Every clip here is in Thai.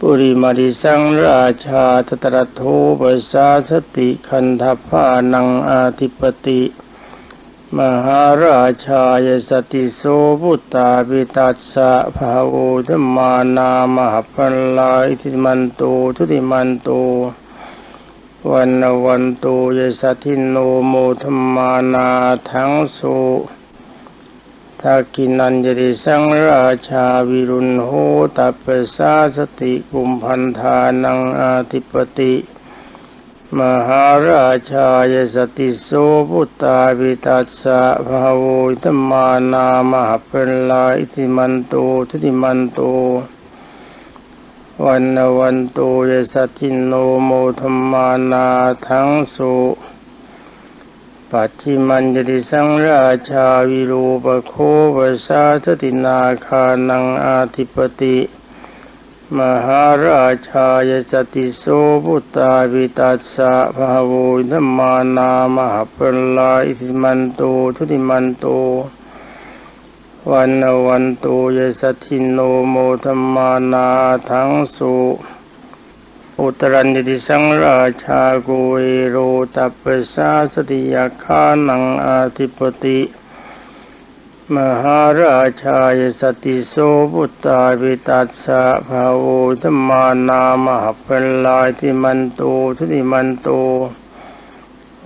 ปุริมาริสังราชาตตรโทปัสสาสติคันธพานังอาธิปติ มหาราชายสติโสพุตตาปิตัสสะภาโวธมมานามหปัลลาอิทิมันโตทุติมันโตวันวันโตยสัทินโนโมธมมานาทั้งสุ ทักกินันยริสังราชาวิรุณโหตัปปสาสติกุมพันธานังอาธิปติ มหาราชายสติโสพุตตาปิตัสสะภาโวธมมานามหเปัลลาอิทิมันโตทุติมันโตวันนวันโตยสัตินโนโมธมมานาทั้งสุ ปัจจิมัญญติสังราชาวิรูปโคปสาสตินาคานังอาธิปติ มหาราชายสติโสพุตตาวิตัสสะภาโวธมมานามหปัลลาอิทิมันโตทุติมันโตวันวันโตยสัทินโนโมธมมานาทั้งสุ อุตรัญญติสังราชาโกเอโรตัปปสาสติยาคานังอาธิปติมหาราชายสติโสพุตตาปิตัสสะภาโวธมมานามหเปัลลายทิมันโตทุติมันโต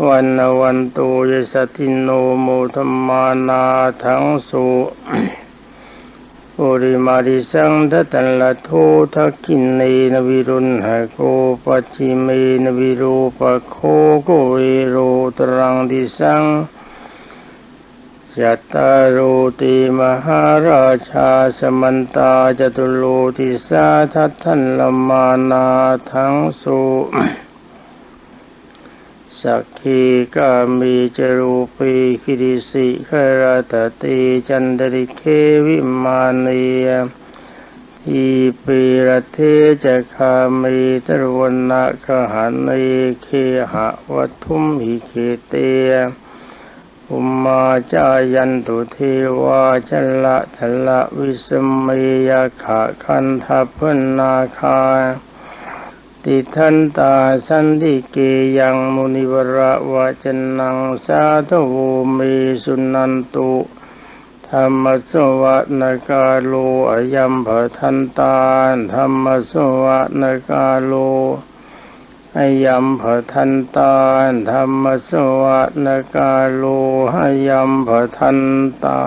วันวันโตยสตินโนโมธมมานาทั้งสุ ปุริมาริสังทัตันละโททักขินเนนวิรุณหะโกปัจิเมนวิรูปโคโกเวโรตรังดิสังยัตตาโรติมหาราชาสมันตาจตุโลติสาทัตทันลมานาทั้งสุ สักขีกามีจรูปีคิริสิขราตติจันดริเควิมานียอีปีระเทจะคามีตรวนาคหันเนเคหะวัทุมหิเคเตอุมมาจายันตุเทวาชละทละวิสเมยขะคันทัพนาคา ติทันตาสันติเกยังมุนิวระวะจนังสาธโวเมสุนันตุธรรมสวะนกาโลอยัมภทันตาธรรมสวะนกาโลอยัมภทันตาธรรมสวะนกาโลอยัมภทันตา